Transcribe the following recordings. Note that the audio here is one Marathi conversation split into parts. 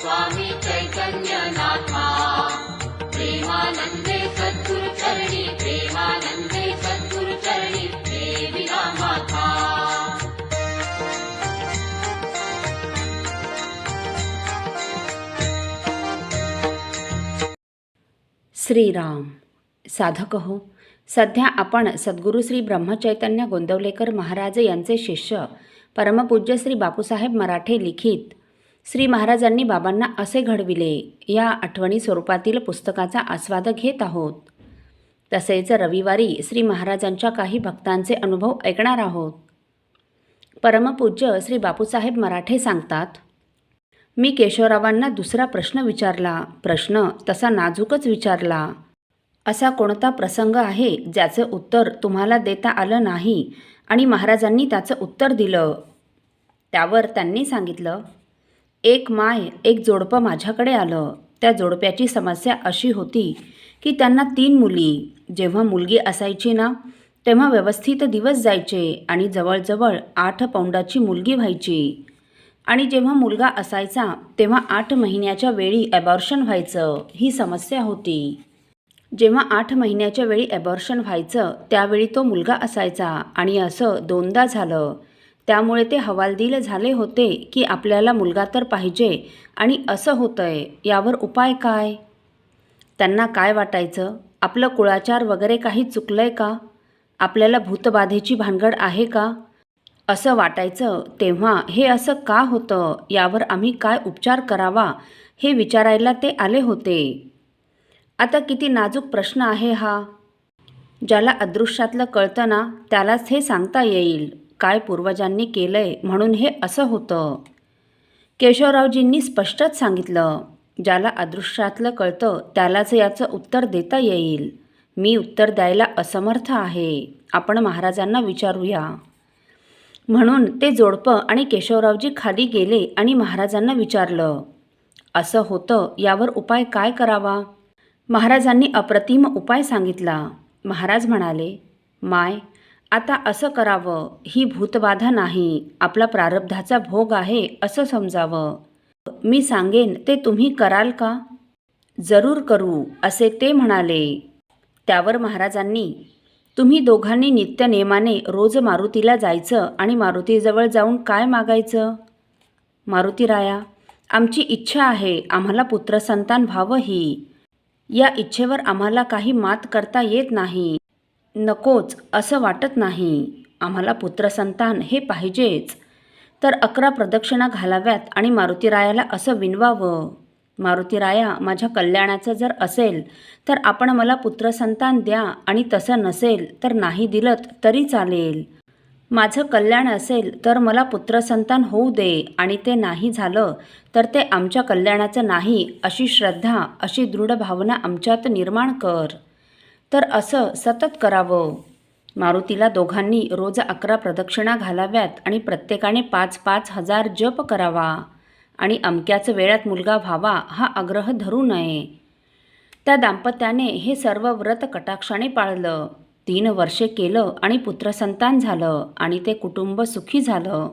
स्वामी चैतन्यनाथा प्रेमानन्दे सद्गुरुचरणी प्रेमानन्दे सद्गुरुचरणी देविना माता श्रीराम। साधक हो सध्या आपण सद्गुरू श्री ब्रह्मचैतन्य गोंदवलेकर महाराज यांचे शिष्य परमपूज्य श्री बापूसाहेब मराठे लिखित श्री महाराजांनी बाबांना असे घडविले. या आठवणी स्वरूपातील पुस्तकाचा आस्वाद घेत आहोत. तसेच रविवारी श्री महाराजांच्या काही भक्तांचे अनुभव ऐकणार आहोत. परमपूज्य श्री बापूसाहेब मराठे सांगतात मी केशवरावांना दुसरा प्रश्न विचारला. प्रश्न तसा नाजूकच विचारला. असा कोणता प्रसंग आहे ज्याचं उत्तर तुम्हाला देता आलं नाही आणि महाराजांनी त्याचं उत्तर दिलं त्यावर त्यांनी सांगितलं एक माय एक जोडपं माझ्याकडे आलं. त्या जोडप्याची समस्या अशी होती की त्यांना तीन मुली. जेव्हा मुलगी असायची ना तेव्हा व्यवस्थित दिवस जायचे आणि जवळजवळ आठ पौंडाची मुलगी व्हायची. आणि जेव्हा मुलगा असायचा तेव्हा आठ महिन्याच्या वेळी ॲबॉर्शन व्हायचं ही समस्या होती. जेव्हा आठ महिन्याच्या वेळी ॲबॉर्शन व्हायचं त्यावेळी तो मुलगा असायचा आणि असं दोनदा झालं. त्यामुळे ते हवालदिल झाले होते की आपल्याला मुलगा तर पाहिजे आणि असं होतंय यावर उपाय काय? त्यांना काय वाटायचं? आपलं कुळाचार वगैरे काही चुकलं आहे का? आपल्याला भूतबाधेची भानगड आहे का? असं वाटायचं तेव्हा हे असं का होतं? यावर आम्ही काय उपचार करावा? हे विचारायला ते आले होते. आता किती नाजूक प्रश्न आहे हा. ज्याला अदृश्यातलं कळतं ना त्यालाच हे सांगता येईल. काय पूर्वजांनी केलंय म्हणून हे असं होतं. केशवरावजींनी स्पष्टच सांगितलं ज्याला अदृश्यातलं कळतं त्यालाच याचं उत्तर देता येईल. मी उत्तर द्यायला असमर्थ आहे. आपण महाराजांना विचारूया. म्हणून ते जोडपं आणि केशवरावजी खाली गेले आणि महाराजांना विचारलं असं होतं यावर उपाय काय करावा? महाराजांनी अप्रतिम उपाय सांगितला. महाराज म्हणाले माय आता असं करावं ही भूतबाधा नाही आपला प्रारब्धाचा भोग आहे असं समजावं. मी सांगेन ते तुम्ही कराल का? जरूर करू असे ते म्हणाले. त्यावर महाराजांनी तुम्ही दोघांनी नित्यनेमाने रोज मारुतीला जायचं आणि मारुतीजवळ जाऊन काय मागायचं? मारुतीराया आमची इच्छा आहे आम्हाला पुत्रसंतान व्हावं ही या इच्छेवर आम्हाला काही मात करता येत नाही. नकोच असं वाटत नाही. आम्हाला पुत्रसंतान हे पाहिजेच. तर अकरा प्रदक्षिणा घालाव्यात आणि मारुतीरायाला असं विनवावं. मारुतीराया माझ्या कल्याणाचं जर असेल तर आपण मला पुत्रसंतान द्या आणि तसं नसेल तर नाही दिलं तरी चालेल. माझं कल्याण असेल तर मला पुत्रसंतान होऊ दे आणि ते नाही झालं तर ते आमच्या कल्याणाचं नाही अशी श्रद्धा अशी दृढ भावना आमच्यात निर्माण कर. तर असं सतत करावं. मारुतीला दोघांनी रोज अकरा प्रदक्षिणा घालाव्यात आणि प्रत्येकाने पाच पाच हजार जप करावा. आणि अमक्याच वेळात मुलगा व्हावा हा आग्रह धरू नये. त्या दाम्पत्याने हे सर्व व्रत कटाक्षाने पाळलं. तीन वर्षे केलं आणि पुत्रसंतान झालं आणि ते कुटुंब सुखी झालं.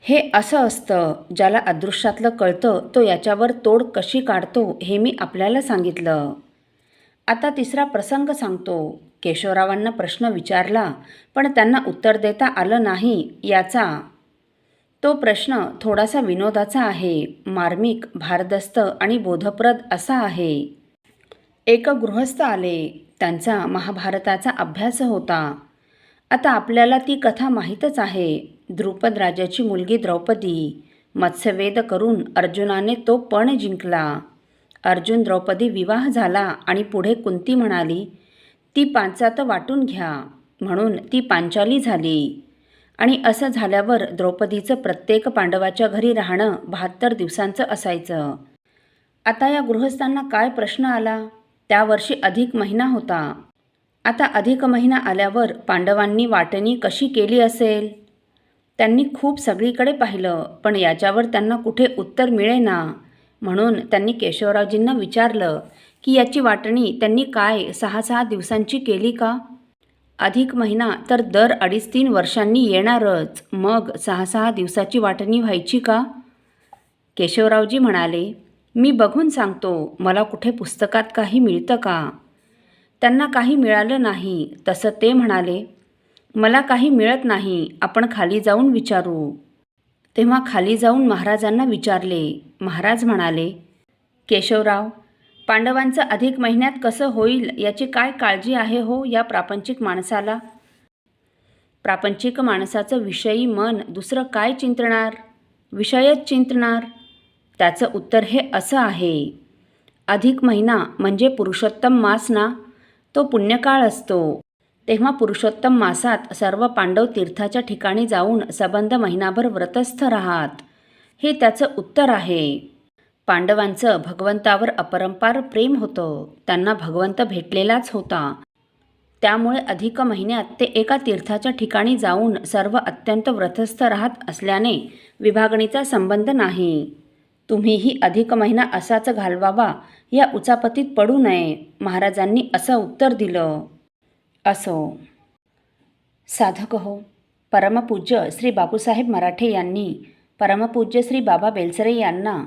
हे असं असतं ज्याला अदृश्यातलं कळतं तो याच्यावर तोड कशी काढतो हे मी आपल्याला सांगितलं. आता तिसरा प्रसंग सांगतो. केशवरावांना प्रश्न विचारला पण त्यांना उत्तर देता आलं नाही याचा. तो प्रश्न थोडासा विनोदाचा आहे मार्मिक भारदस्त आणि बोधप्रद असा आहे. एक गृहस्थ आले त्यांचा महाभारताचा अभ्यास होता. आता आपल्याला ती कथा माहीतच आहे. द्रुपद राजाची मुलगी द्रौपदी मत्स्यवेद करून अर्जुनाने तो पण जिंकला. अर्जुन द्रौपदी विवाह झाला आणि पुढे कुंती म्हणाली ती पांचात वाटून घ्या म्हणून ती पांचाली झाली. आणि असं झाल्यावर द्रौपदीचं प्रत्येक पांडवाच्या घरी राहणं बहात्तर दिवसांचं असायचं. आता या गृहस्थांना काय प्रश्न आला? त्या वर्षी अधिक महिना होता. आता अधिक महिना आल्यावर पांडवांनी वाटणी कशी केली असेल? त्यांनी खूप सगळीकडे पाहिलं पण याच्यावर त्यांना कुठे उत्तर मिळेना. म्हणून त्यांनी केशवरावजींना विचारलं की याची वाटणी त्यांनी काय सहा सहा दिवसांची केली का? अधिक महिना तर दर अडीच तीन वर्षांनी येणारच. मग सहा सहा दिवसाची वाटणी व्हायची का? केशवरावजी म्हणाले मी बघून सांगतो मला कुठे पुस्तकात काही मिळतं का? त्यांना काही मिळालं नाही. तसं ते म्हणाले मला काही मिळत नाही आपण खाली जाऊन विचारू. तेव्हा खाली जाऊन महाराजांना विचारले महाराज म्हणाले केशवराव पांडवांचं अधिक महिन्यात कसं होईल याची काय काळजी आहे हो या प्रापंचिक माणसाला? प्रापंचिक माणसाचं विषयी मन दुसरं काय चिंतणार? विषयच चिंतणार? त्याचं उत्तर हे असं आहे अधिक महिना म्हणजे पुरुषोत्तम मास ना? तो पुण्यकाळ असतो. तेव्हा पुरुषोत्तम मासात सर्व पांडव तीर्थाच्या ठिकाणी जाऊन सबंध महिनाभर व्रतस्थ राहात. हे त्याचं उत्तर आहे. पांडवांचं भगवंतावर अपरंपार प्रेम होतं. त्यांना भगवंत भेटलेलाच होता. त्यामुळे अधिक महिन्यात ते एका तीर्थाच्या ठिकाणी जाऊन सर्व अत्यंत व्रतस्थ राहत असल्याने विभागणीचा संबंध नाही. तुम्हीही अधिक महिना असाच घालवावा या उचापतीत पडू नये महाराजांनी असं उत्तर दिलं. असो. साधक हो. परमपूज्य श्री बापूसाहेब मराठे यांनी परमपूज्य श्री बाबा बेलसरे यांना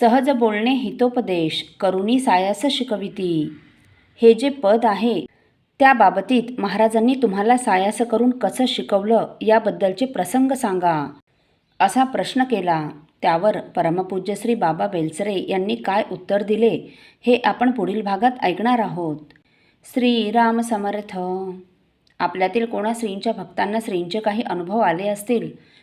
सहज बोलणे हितोपदेश करुणी सायास शिकविती. हे जे पद आहे त्या बाबतीत महाराजांनी तुम्हाला सायास करून कसं शिकवलं याबद्दलचे प्रसंग सांगा. असा प्रश्न केला. त्यावर परमपूज्य श्री बाबा बेलसरे यांनी काय उत्तर दिले हे आपण पुढील भागात ऐकणार आहोत. श्रीराम समर्थ. आपल्यातील कोणा श्रींच्या भक्तांना श्रींचे काही अनुभव आले असतील